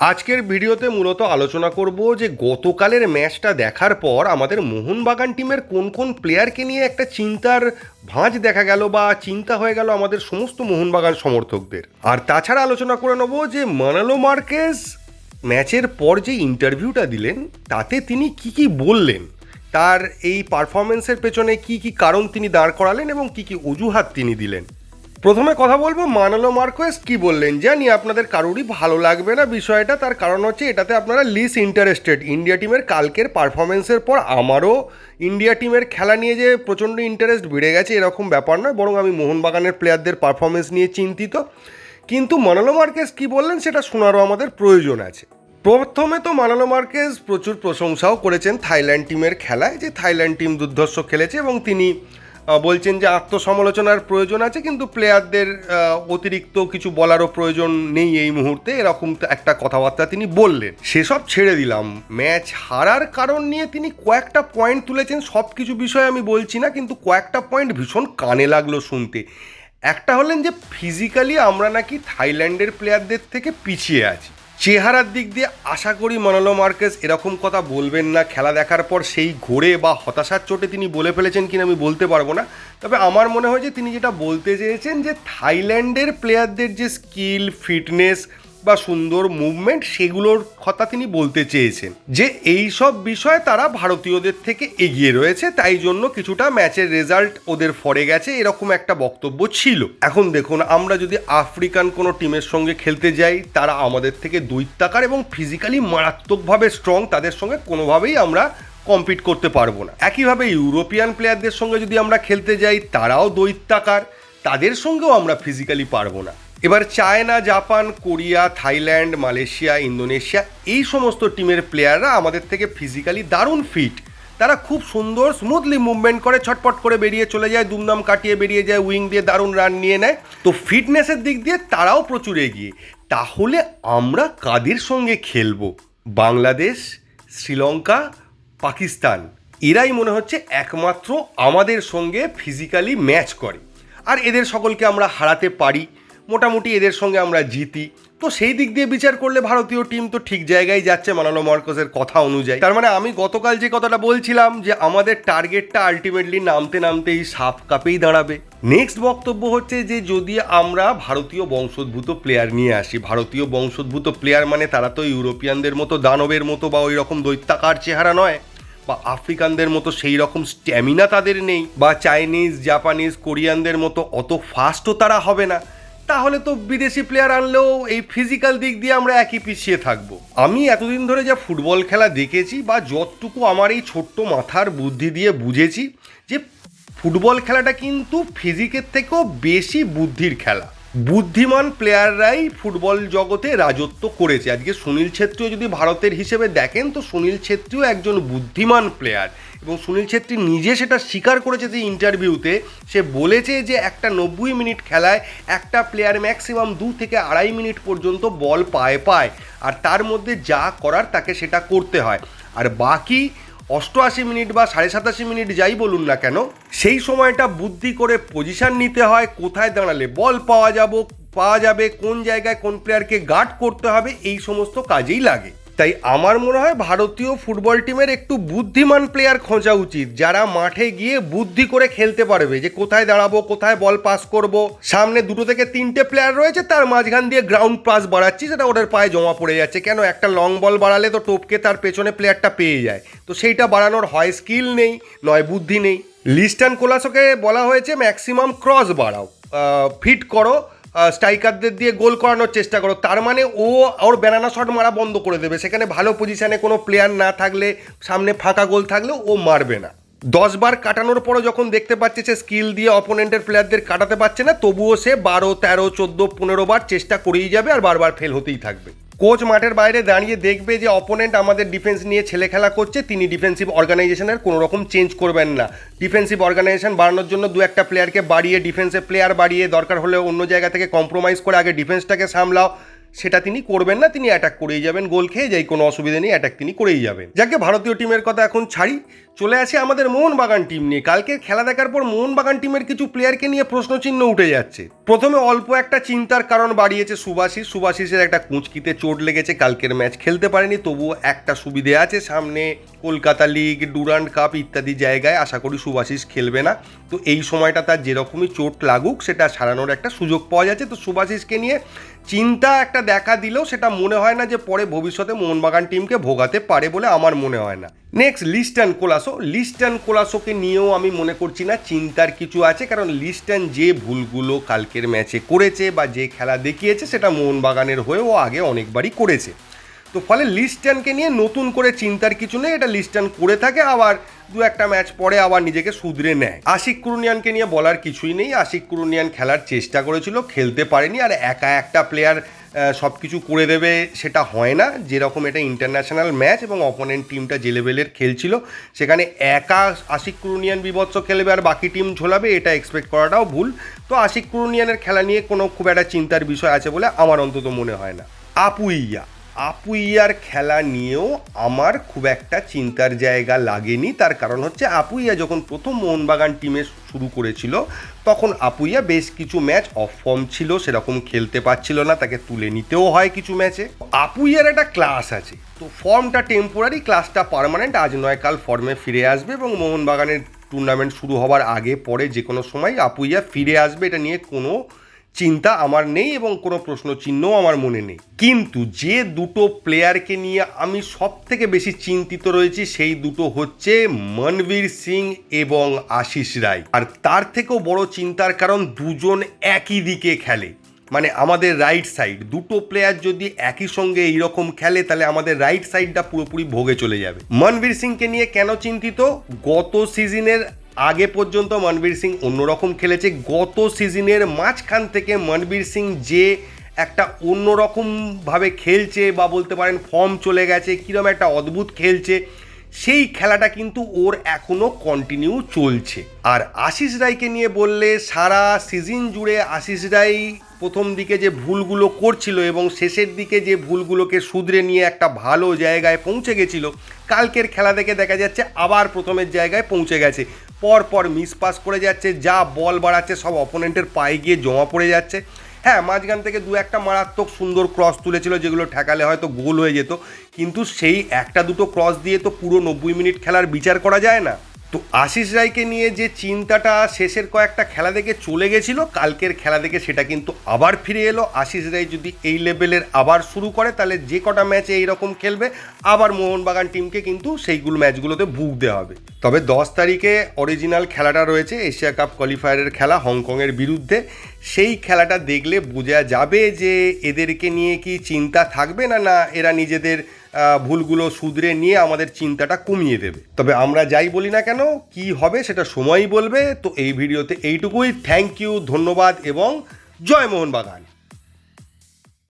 আজকের ভিডিওতে মূলত আলোচনা করব যে গতকালের ম্যাচটা দেখার পর আমাদের মোহনবাগান টিমের কোন কোন প্লেয়ারকে নিয়ে একটা চিন্তার ভাঁজ দেখা গেল বা চিন্তা হয়ে গেল আমাদের সমস্ত মোহনবাগান সমর্থকদের। আর তাছাড়া আলোচনা করে নেব যে মানালো মার্কেস ম্যাচের পর যে ইন্টারভিউটা দিলেন, তাতে তিনি কি কি বললেন, তার এই পারফরমেন্সের পেছনে কি কি কারণ তিনি দাঁড় করালেন এবং কি কি অজুহাত তিনি দিলেন। প্রথমে কথা বলব, মানালো মার্কোয়েস কি বললেন জানি, আপনাদের কারোরই ভালো লাগবে না বিষয়টা, তার কারণ হচ্ছে এটাতে আপনারা লিস ইন্টারেস্টেড ইন্ডিয়া টিমের কালকের পারফরমেন্সের পর আমারও ইন্ডিয়া টিমের খেলা নিয়ে যে প্রচণ্ড ইন্টারেস্ট বেড়ে গেছে এরকম ব্যাপার নয়, বরং আমি মোহনবাগানের প্লেয়ারদের পারফরমেন্স নিয়ে চিন্তিত। কিন্তু মানালো মার্কেস কি বললেন সেটা শোনারও আমাদের প্রয়োজন আছে। প্রথমে তো মানালো মার্কেস প্রচুর প্রশংসাও করেছেন থাইল্যান্ড টিমের খেলায়, যে থাইল্যান্ড টিম দুর্ধর্ষ খেলেছে এবং তিনি বলছেন যে আত্মসমালোচনার প্রয়োজন আছে, কিন্তু প্লেয়ারদের অতিরিক্ত কিছু বলারও প্রয়োজন নেই এই মুহূর্তে। এরকম একটা কথাবার্তা তিনি বললেন। সেসব ছেড়ে দিলাম। ম্যাচ হারার কারণ নিয়ে তিনি কয়েকটা পয়েন্ট তুলেছেন সব কিছু বিষয়ে আমি বলছি না, কিন্তু কয়েকটা পয়েন্ট ভীষণ কানে লাগল শুনতে। একটা হলেন যে ফিজিক্যালি আমরা নাকি থাইল্যান্ডের প্লেয়ারদের থেকে পিছিয়ে আছি। চেহারার দিক দিয়ে আশা করি মনোলো মার্কেস এরকম কথা বলবেন না। খেলা দেখার পর সেই ঘোরে বা হতাশার চোটে তিনি বলে ফেলেছেন কিনা আমি বলতে পারব না। তবে আমার মনে হয় যে তিনি যেটা বলতে চেয়েছেন যে থাইল্যান্ডের প্লেয়ারদের যে স্কিল ফিটনেস বা সুন্দর মুভমেন্ট সেগুলোর কথা তিনি বলতে চেয়েছেন। যে এই সব বিষয়ে তারা ভারতীয়দের থেকে এগিয়ে রয়েছে, তাই জন্য কিছুটা ম্যাচের রেজাল্ট ওদের ফরে গেছে, এরকম একটা বক্তব্য ছিল। এখন দেখুন, আমরা যদি আফ্রিকান কোনো টিমের সঙ্গে খেলতে যাই, তারা আমাদের থেকে দৈত্যাকার এবং ফিজিক্যালি মারাত্মকভাবে স্ট্রং তাদের সঙ্গে কোনোভাবেই আমরা কম্পিট করতে পারব না। একইভাবে ইউরোপিয়ান প্লেয়ারদের সঙ্গে যদি আমরা খেলতে যাই, তারাও দৈত্যাকার, তাদের সঙ্গেও আমরা ফিজিক্যালি পারব না। এবার China, Japan, Korea, Thailand, Malaysia, Indonesia এই সমস্ত টিমের প্লেয়াররা আমাদের থেকে ফিজিক্যালি দারুণ ফিট তারা খুব সুন্দর স্মুথলি মুভমেন্ট করে, ছটপট করে বেরিয়ে চলে যায়, দুমদাম কাটিয়ে বেরিয়ে যায়, উইং দিয়ে দারুণ রান নিয়ে নেয়। তো ফিটনেসের দিক দিয়ে তারাও প্রচুর এগিয়ে। তাহলে আমরা কাদের সঙ্গে খেলব? বাংলাদেশ, শ্রীলঙ্কা, পাকিস্তান। এরাই মনে হচ্ছে একমাত্র আমাদের সঙ্গে ফিজিক্যালি ম্যাচ করে। আর এদের সকলকে আমরা হারাতে পারি। মোটামুটি এদের সঙ্গে আমরা জিতি। তো সেই দিক দিয়ে বিচার করলে ভারতীয় টিম তো ঠিক জায়গায় যাচ্ছে মানানো মার্কসের কথা অনুযায়ী। তার মানে আমি গতকাল যে কথাটা বলছিলাম যে আমাদের টার্গেটটা আলটিমেটলি নামতে নামতেই সাফ কাপেই দাঁড়াবে। নেক্সট বক্তব্য হচ্ছে যে যদি আমরা ভারতীয় বংশোদ্ভূত প্লেয়ার নিয়ে আসি, ভারতীয় বংশোদ্ভূত প্লেয়ার মানে তারা তো ইউরোপিয়ানদের মতো, দানবের মতো বা ওই রকম দৈত্যাকার চেহারা নয়, বা আফ্রিকানদের মতো সেই রকম স্ট্যামিনা তাদের নেই, বা চাইনিজ জাপানিজ কোরিয়ানদের মতো অত ফাস্টও তারা হবে না। তাহলে তো বিদেশি প্লেয়ার আনলেও এই ফিজিক্যাল দিক দিয়ে আমরা একই পিছিয়ে থাকব। আমি এতদিন ধরে যা ফুটবল খেলা দেখেছি বা যতটুকু আমার এই ছোট্ট মাথার বুদ্ধি দিয়ে বুঝেছি যে ফুটবল খেলাটা কিন্তু ফিজিকের থেকেও বেশি বুদ্ধির খেলা। বুদ্ধিমান প্লেয়াররাই ফুটবল জগতে রাজত্ব করেছে। আজকে সুনীল ছেত্রীও যদি ভারতের হিসেবে দেখেন, তো সুনীল ছেত্রীও একজন বুদ্ধিমান প্লেয়ার এবং সুনীল ছেত্রী নিজে সেটা স্বীকার করেছে যে ইন্টারভিউতে সে বলেছে যে একটা নব্বই মিনিট খেলায় একটা প্লেয়ার ম্যাক্সিমাম দু থেকে আড়াই মিনিট পর্যন্ত বল পায় পায়। আর তার মধ্যে যা করার তাকে সেটা করতে হয়। আর বাকি অষ্টআশি মিনিট বা সাড়ে সাতাশি মিনিট যাই বলুন না কেন, সেই সময়টা বুদ্ধি করে পজিশন নিতে হয়, কোথায় দাঁড়ালে বল পাওয়া যাব, পাওয়া যাবে, কোন জায়গায় কোন প্লেয়ারকে গার্ড করতে হবে, এই সমস্ত কাজেই লাগে। তাই আমার মনে হয় ভারতীয় ফুটবল টিমের একটু বুদ্ধিমান প্লেয়ার খোঁজা উচিত, যারা মাঠে গিয়ে বুদ্ধি করে খেলতে পারবে যে কোথায় দাঁড়াবো, কোথায় বল পাস করব। সামনে দুটো থেকে তিনটে প্লেয়ার রয়েছে, তার মাঝখান দিয়ে গ্রাউন্ড পাস বাড়াচ্ছি, সেটা ওদের পায়ে জমা পড়ে যাচ্ছে। কেন? একটা লং বল বাড়ালে তো টপকে তার পেছনে প্লেয়ারটা পেয়ে যায়। তো সেইটা বাড়ানোর হয় স্কিল নেই, নয় বুদ্ধি নেই। লিস্টান কোলাসোকে বলা হয়েছে ম্যাক্সিমাম ক্রস বাড়াও। ফিট করো। স্ট্রাইকারদের দিয়ে গোল করানোর চেষ্টা করো। তার মানে ও ওর ব্যানানা শট মারা বন্ধ করে দেবে। সেখানে ভালো পজিশানে কোনো প্লেয়ার না থাকলে, সামনে ফাঁকা গোল থাকলে ও মারবে না। দশ বার কাটানোর পরও যখন দেখতে পাচ্ছে সে স্কিল দিয়ে অপোনেন্টের প্লেয়ারদের কাটাতে পারছে না, তবুও সে বারো, তেরো, চোদ্দ, পনেরো বার চেষ্টা করেই যাবে আর বারবার ফেল হতেই থাকবে। কোচ মাঠের বাইরে দাঁড়িয়ে দেখবে যে অপোনেন্ট আমাদের ডিফেন্স নিয়ে ছেলে খেলা করছে, তিনি ডিফেন্সিভ অর্গানাইজেশনের কোনো রকম চেঞ্জ করবেন না। ডিফেন্সিভ অর্গানাইজেশন বাড়ানোর জন্য দু একটা প্লেয়ারকে বাড়িয়ে ডিফেন্সে প্লেয়ার বাড়িয়ে দরকার হলে অন্য জায়গা থেকে কম্প্রোমাইজ করে আগে ডিফেন্সটাকে সামলাও। সেটা তিনি করবেন না, তিনি অ্যাটাক করেই যাবেন। গোল খেয়ে যাই, কোনো অসুবিধা নেই অ্যাটাক তিনি করেই যাবেন। যাকে ভারতীয় টিমের কথা এখন ছাড়ি। চলে আসে আমাদের মোহনবাগান টিম নিয়ে। কালকের খেলা দেখার পর মোহনবাগান টিমের কিছু প্লেয়ারকে নিয়ে প্রশ্নচিহ্ন উঠে যাচ্ছে। প্রথমে অল্প একটা চিন্তার কারণ বাড়িয়েছে সুভাষিস। সুভাষিসের একটা কুঁচকিতে চোট লেগেছে, কালকের ম্যাচ খেলতে পারেনি, তবুও একটা সুবিধে আছে, সামনে কলকাতা লিগ ডুরান্ড কাপ ইত্যাদি জায়গায় আশা করি সুভাষিস খেলবে না। তো এই সময়টা তার যেরকমই চোট লাগুক, সেটা সারানোর একটা সুযোগ পাওয়া যাচ্ছে। তো সুভাষিসকে নিয়ে চিন্তা একটা দেখা দিলেও সেটা মনে হয় না যে পরে ভবিষ্যতে মোহনবাগান টিমকে ভোগাতে পারে বলে আমার মনে হয় না। নেক্সট লিস্টান কোলাসো লিস্টান কোলাসোকে নিয়েও আমি মনে করছি না চিন্তার কিছু আছে, কারণ লিস্টান যে ভুলগুলো কালকের ম্যাচে করেছে বা যে খেলা দেখিয়েছে সেটা মোহনবাগানের হয়েও আগে অনেকবারই করেছে। তো ফলে লিস্টানকে নিয়ে নতুন করে চিন্তার কিছু নেই, এটা লিস্টান করে থাকে, আবার দু একটা ম্যাচ পরে আবার নিজেকে শুধরে নেয়। আশিক কুরুনিয়ানকে নিয়ে বলার কিছুই নেই, আশিক কুরুনিয়ান খেলার চেষ্টা করেছিল, খেলতে পারেনি, আর একা একটা প্লেয়ার সব কিছু করে দেবে সেটা হয় না। যেরকম এটা ইন্টারন্যাশনাল ম্যাচ এবং অপোনেন্ট টিমটা যে লেভেলের খেলছিল, সেখানে একা আশিক কুরুনিয়ান বিভৎস খেলবে আর বাকি টিম ঝোলাবে, এটা এক্সপেক্ট করাটাও ভুল। তো আশিক কুরুনিয়ানের খেলা নিয়ে কোনো খুব একটা চিন্তার বিষয় আছে বলে আমার অন্তত মনে হয় না। আপুইয়া আপুইয়ার খেলা নিয়েও আমার খুব একটা চিন্তার জায়গা লাগেনি। তার কারণ হচ্ছে আপুইয়া যখন প্রথম মোহনবাগান টিমে শুরু করেছিল, তখন আপুইয়া বেশ কিছু ম্যাচ অফ ফর্ম ছিল, সেরকম খেলতে পারছিল না, তাকে তুলে নিতেও হয় কিছু ম্যাচে। আপুইয়ার একটা ক্লাস আছে, তো ফর্মটা টেম্পোরারি ক্লাসটা পার্মানেন্ট আজ নয় কাল ফর্মে ফিরে আসবে এবং মোহনবাগানের টুর্নামেন্ট শুরু হওয়ার আগে পরে যে কোনো সময় আপুইয়া ফিরে আসবে, এটা নিয়ে কোনো চিন্তা আমার নেই এবং কোনো প্রশ্ন চিহ্নও আমার মনে নেই। কিন্তু যে দুটো প্লেয়ারকে নিয়ে আমি সব থেকে বেশি চিন্তিত রয়েছি, সেই দুটো হচ্ছে মনবীর সিং এবং আশিস রায়। আর তার থেকেও বড় চিন্তার কারণ দুজন একই দিকে খেলে। মানে আমাদের রাইট সাইড দুটো প্লেয়ার যদি একই সঙ্গে এইরকম খেলে, তাহলে আমাদের রাইট সাইডটা পুরোপুরি ভোগে চলে যাবে। মনবীর সিংকে নিয়ে কেন চিন্তিত? গত সিজনের আগে পর্যন্ত মনবীর সিং অন্যরকম খেলেছে। গত সিজনের মাঝখান থেকে মনবীর সিং যে একটা অন্যরকমভাবে খেলছে বা বলতে পারেন ফর্ম চলে গেছে কীরকম একটা অদ্ভুত খেলছে, সেই খেলাটা কিন্তু ওর এখনও কন্টিনিউ চলছে। আর আশিস রায়কে নিয়ে বললে সারা সিজন জুড়ে আশিস রায় প্রথম দিকে যে ভুলগুলো করছিল এবং শেষের দিকে যে ভুলগুলোকে শুধরে নিয়ে একটা ভালো জায়গায় পৌঁছে গেছিল, কালকের খেলা দেখে দেখা যাচ্ছে আবার প্রথমের জায়গায় পৌঁছে গেছে। পর পর মিস পাস করে যাচ্ছে, যা বল বাড়াচ্ছে, সব অপোনেন্টের পায়ে গিয়ে জমা পড়ে যাচ্ছে। হ্যাঁ মাঝখান থেকে দু একটা মারাত্মক সুন্দর ক্রস তুলেছিল, যেগুলো ঠেকালে হয়তো গোল হয়ে যেত। কিন্তু সেই একটা দুটো ক্রস দিয়ে তো পুরো নব্বই মিনিট খেলার বিচার করা যায় না। তো আশিস রায়কে নিয়ে যে চিন্তাটা শেষের কয়েকটা খেলা দেখে চলে গেছিল, কালকের খেলা দেখে সেটা কিন্তু আবার ফিরে এলো। আশিস রায় যদি এই লেভেলের আবার শুরু করে, তাহলে যে কটা ম্যাচে এইরকম খেলবে, আবার মোহনবাগান টিমকে কিন্তু সেইগুলো ম্যাচগুলোতে ভুগতে হবে। তবে দশ তারিখে অরিজিনাল খেলাটা রয়েছে, এশিয়া কাপ কোয়ালিফায়ারের খেলা, হংকংয়ের বিরুদ্ধে। সেই খেলাটা দেখলে বোঝা যাবে যে এদেরকে নিয়ে কি চিন্তা থাকবে না না এরা নিজেদের ভুলগুলো শুধরে নিয়ে আমাদের চিন্তাটা কমিয়ে দেবে। তবে আমরা যাই বলি না কেন, কি হবে সেটা সময়ই বলবে। তো এই ভিডিওতে এইটুকুই। থ্যাংক ইউ ধন্যবাদ এবং জয় মোহনবাগান।